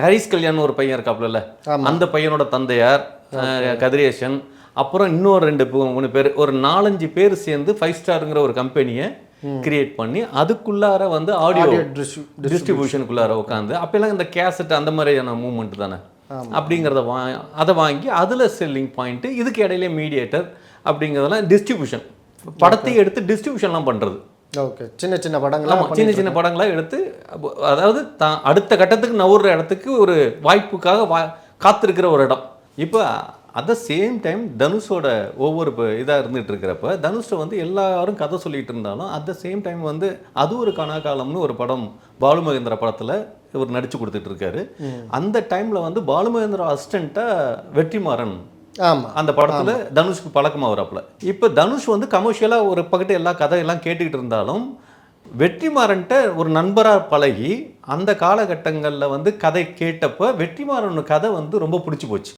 ஹரிஸ் கல்யாண் ஒரு பையன் இருக்காப்புல அந்த பையனோட தந்தையார் அஹ், கதிரேசன் அப்புறம் இன்னொரு ரெண்டு மூணு பேர் ஒரு நாலஞ்சு பேர் சேர்ந்து ஃபைவ் ஸ்டாருங்கிற ஒரு கம்பெனியை கிரியேட் பண்ணி அதுக்குள்ளார வந்து ஆடியோ டிஸ்ட்ரிபியூஷனுக்குள்ளார உட்காந்து அப்பெல்லாம் இந்த கேசட் அந்த மாதிரியான மூவ்மெண்ட் தானே? அப்படிங்கிறத வா அதை வாங்கி அதில் செல்லிங் பாயிண்ட்டு இதுக்கு இடையிலே மீடியேட்டர் அப்படிங்கிறதெல்லாம் டிஸ்ட்ரிபியூஷன் படத்தை எடுத்து டிஸ்ட்ரிபியூஷன்லாம் பண்ணுறது ஓகே சின்ன சின்ன படங்கள்லாம் ஆமாம் சின்ன சின்ன படங்களா எடுத்து அதாவது தான் அடுத்த கட்டத்துக்கு நவுற இடத்துக்கு ஒரு வாய்ப்புக்காக வா காத்திருக்கிற ஒரு இடம். இப்போ அட் த சேம் டைம் தனுஷோட ஒவ்வொரு இதாக இருந்துட்டு இருக்கிறப்ப தனுஷை வந்து எல்லாரும் கதை சொல்லிட்டு இருந்தாலும் அட் த சேம் டைம் வந்து அது ஒரு கனாகாலம்னு ஒரு படம் பாலு மகேந்திரா படத்தில் இவர் நடிச்சு கொடுத்துட்டு இருக்காரு. அந்த டைமில் வந்து பாலு மகேந்திரா அசிஸ்டண்ட்டாக வெற்றிமாறன் ஆமா. அந்த படத்துல தனுஷ்க்கு பழக்கமா வரப்பல. இப்போ தனுஷ் வந்து கமர்ஷியலா ஒரு பக்கத்து எல்லா கதையெல்லாம் கேட்டுக்கிட்டு இருந்தாலும் வெற்றிமாறன்ட்ட ஒரு நண்பரா பழகி அந்த காலகட்டங்கள்ல வந்து கதை கேட்டப்ப வெற்றிமாறன் கதை வந்து ரொம்ப பிடிச்சி போச்சு.